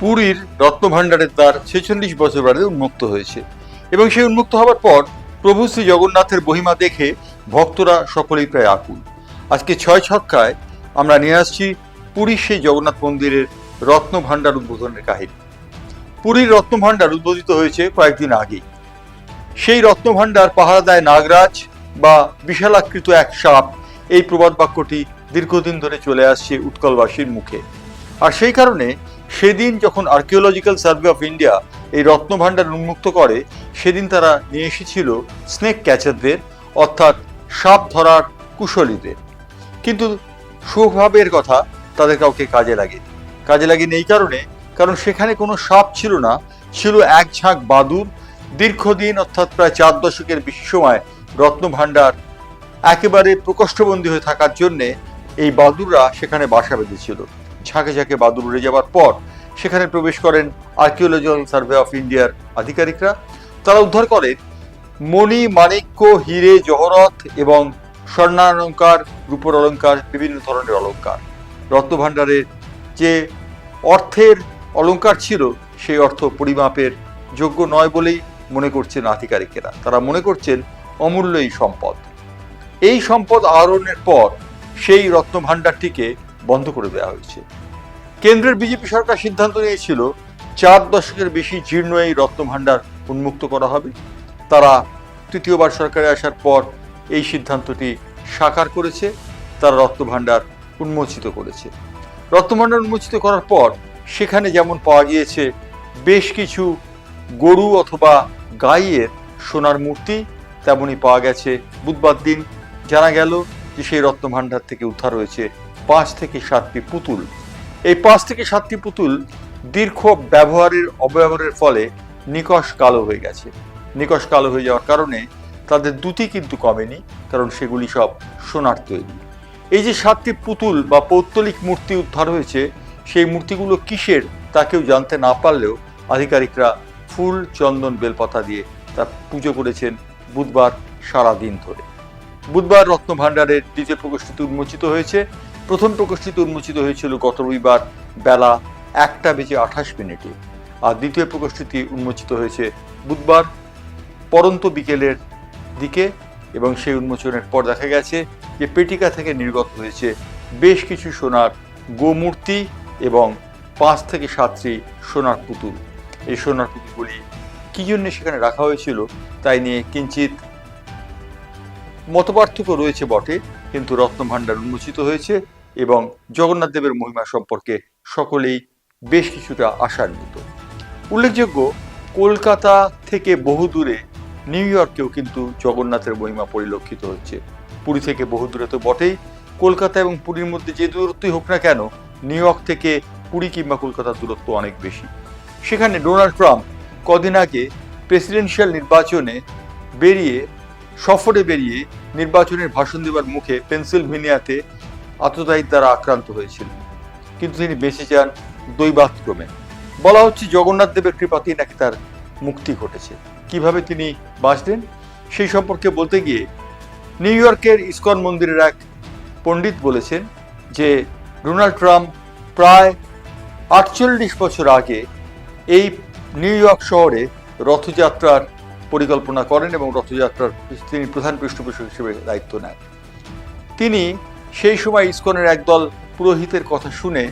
পুরীর রত্নভাণ্ডারের দ্বার ছেচল্লিশ বছর বাদে উন্মুক্ত হয়েছে এবং সেই উন্মুক্ত হওয়ার পর প্রভু শ্রী জগন্নাথের মহিমা দেখে ভক্তরা সকলেই প্রায় আকুল। আজকে ছয় ছক্কায় আমরা নিয়ে আসছি পুরীর সেই জগন্নাথ মন্দিরের রত্নভাণ্ডার উদ্বোধনের কাহিনী। পুরীর রত্নভাণ্ডার উদ্বোধিত হয়েছে কয়েকদিন আগে সেই রত্নভাণ্ডার পাহারা দেয় নাগরাজ বা বিশালাকৃত এক সাপ এই প্রবাদ বাক্যটি দীর্ঘদিন ধরে চলে আসছে উৎকলবাসীর মুখে। আর সেই কারণে সেদিন যখন আর্কিওলজিক্যাল সার্ভে অফ ইন্ডিয়া এই রত্নভাণ্ডার উন্মুক্ত করে, সেদিন তারা নিয়ে এসেছিল স্নেক ক্যাচারদের অর্থাৎ সাপ ধরার কুশলীদের। কিন্তু সৌভাবের কথা তাদের কাউকে কাজে লাগে কাজে লাগেনি এই কারণে কারণ সেখানে কোনো সাপ ছিল না, ছিল এক ঝাঁক বাদুর দীর্ঘদিন, অর্থাৎ প্রায় চার দশকের বেশি সময় রত্নভাণ্ডার একেবারে প্রকোষ্ঠবন্দী হয়ে থাকার জন্যে এই বাদুররা সেখানে বাসা বেঁধেছিল। ঝাঁকে ঝাঁকে বাদুর উড়ে যাওয়ার পর সেখানে প্রবেশ করেন আর্কিওলজিক্যাল সার্ভে অফ ইন্ডিয়ার আধিকারিকরা। তারা উদ্ধার করেন মণি, মাণিক্য, হিরে জহরত এবং স্বর্ণালঙ্কার রূপর অলঙ্কার বিভিন্ন ধরনের অলঙ্কার। রত্নভাণ্ডারের যে অর্থের অলঙ্কার ছিল, সেই অর্থ পরিমাপের যোগ্য নয় বলেই মনে করছেন আধিকারিকেরা। তারা মনে করছেন অমূল্য এই সম্পদ। এই সম্পদ আহরণের পর সেই রত্নভাণ্ডারটিকে বন্ধ করে দেওয়া হয়েছে। কেন্দ্রের বিজেপি সরকার সিদ্ধান্ত নিয়েছিল, চার দশকের বেশি জীর্ণ এই রত্নভাণ্ডার উন্মুক্ত করা হবে। তারা তৃতীয়বার সরকারে আসার পর এই সিদ্ধান্তটি সাকার করেছে, তারা রত্নভাণ্ডার উন্মোচিত করেছে। রত্নভাণ্ডার উন্মোচিত করার পর সেখানে যেমন পাওয়া গিয়েছে, বেশ কিছু গরু অথবা গাইয়ের সোনার মূর্তি তেমনই পাওয়া গেছে। বুধবার দিন জানা গেল যে সেই রত্নভাণ্ডার থেকে উদ্ধার হয়েছে পাঁচ থেকে সাতটি পুতুল। এই পাঁচ থেকে সাতটি পুতুল দীর্ঘ ব্যবহারের অব্যবহারের ফলে নিকশ কালো হয়ে গেছে। নিকশ কালো হয়ে যাওয়ার কারণে তাদের দুটি কিন্তু কমেনি, কারণ সেগুলি সব সোনার তৈরি। এই যে সাতটি পুতুল বা পৌত্তলিক মূর্তি উদ্ধার হয়েছে, সেই মূর্তিগুলো কিসের তা কেউ জানতে না পারলেও আধিকারিকরা ফুল, চন্দন, বেলপাতা দিয়ে তা পুজো করেছেন বুধবার সারা দিন ধরে। বুধবার রত্নভাণ্ডারের দ্বিতীয় প্রকোষ্ঠিত উন্মোচিত হয়েছে। প্রথম প্রকোষ্ঠিত উন্মোচিত হয়েছিল গত রবিবার বেলা একটা বেজে আঠাশ মিনিটে। আর দ্বিতীয় প্রকোষ্ঠিতি উন্মোচিত হয়েছে বুধবার পরন্ত বিকেলের দিকে এবং সেই উন্মোচনের পর দেখা গেছে যে পেটিকা থেকে নির্গত হয়েছে বেশ কিছু সোনার গোমূর্তি এবং পাঁচ থেকে সাতটি সোনার পুতুল। এই সোনার পুতুলগুলি কি জন্য সেখানে রাখা হয়েছিল তাই নিয়ে কিঞ্চিত মতপার্থক্য রয়েছে বটে, কিন্তু রত্নভাণ্ডার উন্মোচিত হয়েছে এবং জগন্নাথ দেবের মহিমা সম্পর্কে সকলেই বেশ কিছুটা আশান্বিত। উল্লেখযোগ্য, কলকাতা থেকে বহু দূরে নিউ ইয়র্কেও কিন্তু জগন্নাথের মহিমা পরিলক্ষিত হচ্ছে। পুরী থেকে বহু দূরে তো বটেই, কলকাতা এবং পুরীর মধ্যে যে দূরত্বই হোক না কেন, নিউ ইয়র্ক থেকে পুরী কিংবা কলকাতার দূরত্ব অনেক বেশি। সেখানে ডোনাল্ড ট্রাম্প কদিন আগে প্রেসিডেন্সিয়াল নির্বাচনে বেরিয়ে, সফরে বেরিয়ে নির্বাচনের ভাষণ দেওয়ার মুখে পেনসিলভেনিয়াতে আততায়ীর দ্বারা আক্রান্ত হয়েছিলেন কিন্তু তিনি বেঁচে যান দৈবাতক্রমে বলা হচ্ছে জগন্নাথ দেবের কৃপাতেই নাকি তার মুক্তি ঘটেছে। কীভাবে তিনি বাঁচলেন, সেই সম্পর্কে বলতে গিয়ে নিউ ইয়র্কের ইস্কন মন্দিরের এক পণ্ডিত বলেছেন যে, ডোনাল্ড ট্রাম্প প্রায় আটচল্লিশ বছর আগে এই নিউ ইয়র্ক শহরে রথযাত্রার পরিকল্পনা করেন এবং রথযাত্রার তিনি প্রধান পৃষ্ঠপোষক হিসেবে দায়িত্ব নেন। তিনি সেই সময় ইসকনের একদল পুরোহিতের কথা শুনে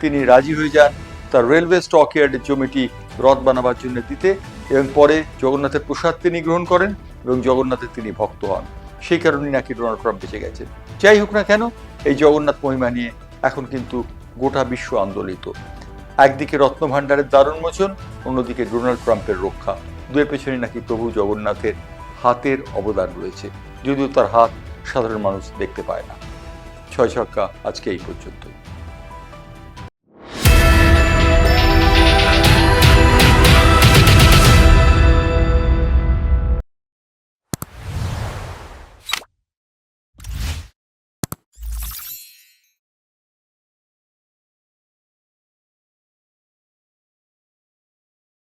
তিনি রাজি হয়ে যান, তার রেলওয়ে স্টক ইয়ার্ডের জমিটি রথ বানাবার জন্য দিতে এবং পরে জগন্নাথের প্রসাদ তিনি গ্রহণ করেন এবং জগন্নাথের তিনি ভক্ত হন। সেই কারণেই নাকি ডোনাল্ড ট্রাম্প বেঁচে গেছেন। যাই হোক না কেন, এই জগন্নাথ মহিমা নিয়ে এখন কিন্তু গোটা বিশ্ব আন্দোলিত। একদিকে রত্নভাণ্ডারের দারুণ মোচন, অন্যদিকে ডোনাল্ড ট্রাম্পের রক্ষা। দুয়ের পেছনে নাকি প্রভু জগন্নাথের হাতের অবদান রয়েছে। যদিও তার হাত সাধারণ মানুষ দেখতে পায় না। ছয় ছক্কা আজকে এই পর্যন্ত